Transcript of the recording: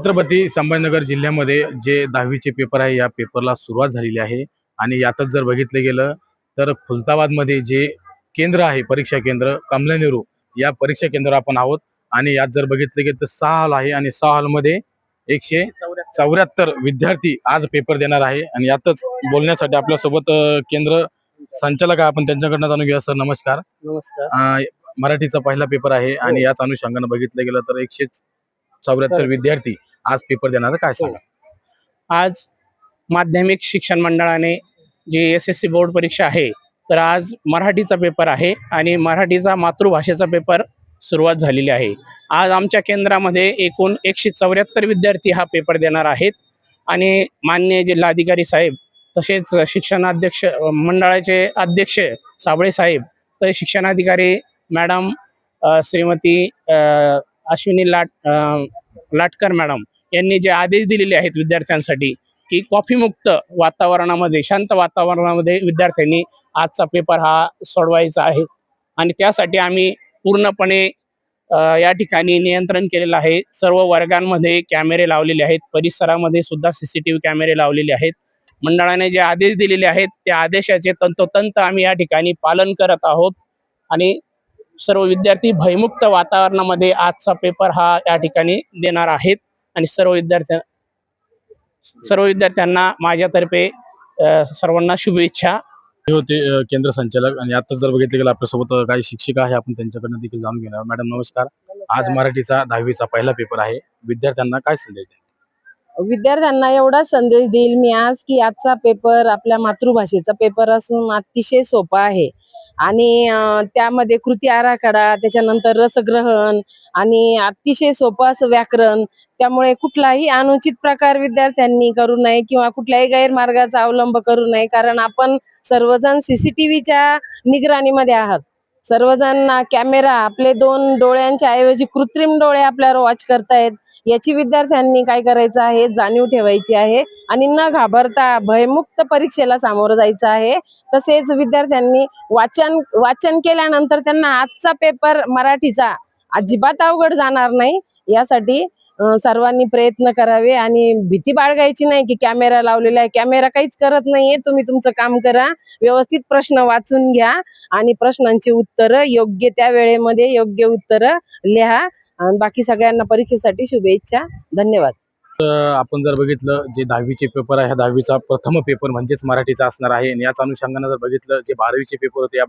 छत्रपती संभाजीनगर जिल्ह्यामध्ये जे दहावीचे पेपर आहे या पेपरला सुरुवात झालेली आहे. आणि यातच जर बघितलं गेलं तर खुलताबादमध्ये जे केंद्र आहे परीक्षा केंद्र कमला नेहरू या परीक्षा केंद्रावर आपण आहोत. आणि यात जर बघितलं गेलं तर सहा हॉल आहे आणि सहा हॉलमध्ये एकशे चौऱ्याहत्तर विद्यार्थी आज पेपर देणार आहे. आणि यातच बोलण्यासाठी आपल्यासोबत केंद्र संचालक आहे आपण त्यांच्याकडनं जाणून घेऊया. सर नमस्कार. मराठीचा पहिला पेपर आहे आणि याच अनुषंगानं बघितलं गेलं तर एकशे चौऱ्याहत्तर विद्यार्थी आज पेपर देणार काय सांगा? आज माध्यमिक शिक्षण मंडळाने जी एस एस सी बोर्ड परीक्षा आहे तर आज मराठीचा पेपर आहे आणि मराठीचा मातृभाषेचा पेपर सुरुवात झालेली आहे. आज आमच्या केंद्रामध्ये एकूण एकशे चौऱ्याहत्तर विद्यार्थी हा पेपर देणार आहेत आणि मान्य जिल्हाधिकारी साहेब तसेच शिक्षणाध्यक्ष मंडळाचे अध्यक्ष साबळे साहेब तर शिक्षणाधिकारी मॅडम श्रीमती अश्विनी लाट लाटकर मॅडम यांनी जे आदेश दिलेले आहेत विद्यार्थ्यांसाठी की कॉफीमुक्त वातावरणामध्ये शांत वातावरणामध्ये विद्यार्थ्यांनी आजचा पेपर हा सोडवायचा आहे. आणि त्यासाठी आम्ही पूर्णपणे या ठिकाणी नियंत्रण केलेलं आहे. सर्व वर्गांमध्ये कॅमेरे लावलेले आहेत. परिसरामध्ये सुद्धा सी सी टी व्ही कॅमेरे लावलेले आहेत. मंडळाने जे आदेश दिलेले आहेत त्या आदेशाचे तंतोतंत आम्ही या ठिकाणी पालन करत आहोत. आणि सर्व विद्यार्थी भयमुक्त वातावरणामध्ये आजचा पेपर हा या ठिकाणी देणार आहेत. आणि सर्व विद्यार्थ्या सर्व विद्यार्थ्यांना माझ्यातर्फे सर्वांना शुभेच्छा. हे होते केंद्र संचालक आणि आता जर बघितलं गेलं आपल्यासोबत काही शिक्षिका आहे आपण त्यांच्याकडनं देखील जाणून घेणार. मॅडम नमस्कार. आज मराठीचा दहावीचा पहिला पेपर आहे. विद्यार्थ्यांना काय संदेश द्याल? विद्यार्थ्यांना एवढा संदेश देईल मी आज की आजचा पेपर आपल्या मातृभाषेचा पेपर असून अतिशय सोपा आहे. आणि त्यामध्ये कृती आराखडा त्याच्यानंतर रसग्रहण आणि अतिशय सोपं असं व्याकरण. त्यामुळे कुठलाही अनुचित प्रकार विद्यार्थ्यांनी करू नये किंवा कुठल्याही गैरमार्गाचा अवलंब करू नये कारण आपण सर्वजण सीसीटीव्हीच्या निगराणीमध्ये आहात. सर्वजण कॅमेरा आपले दोन डोळ्यांच्या ऐवजी कृत्रिम डोळे आपल्यावर वॉच करतायत. याची विद्यार्थ्यांनी काय करायचं आहे? जाणीव ठेवायची आहे आणि न घाबरता भयमुक्त परीक्षेला सामोरं जायचं आहे. तसेच विद्यार्थ्यांनी वाचन वाचन केल्यानंतर त्यांना आजचा पेपर मराठीचा अजिबात अवघड जाणार नाही. यासाठी सर्वांनी प्रयत्न करावे आणि भीती बाळगायची नाही की कॅमेरा लावलेला आहे. कॅमेरा काहीच करत नाहीये. तुम्ही तुमचं काम करा. व्यवस्थित प्रश्न वाचून घ्या आणि प्रश्नांची उत्तरं योग्य त्या वेळेमध्ये योग्य उत्तरं लिहा. आणि बाकी सगळ्यांना परीक्षेसाठी शुभेच्छा. धन्यवाद. आपण जर बघितलं जे दहावीचे पेपर आहे ह्या दहावीचा प्रथम पेपर म्हणजेच मराठीचा असणार आहे. आणि याच अनुषंगानं जर बघितलं जे बारावीचे पेपर होते या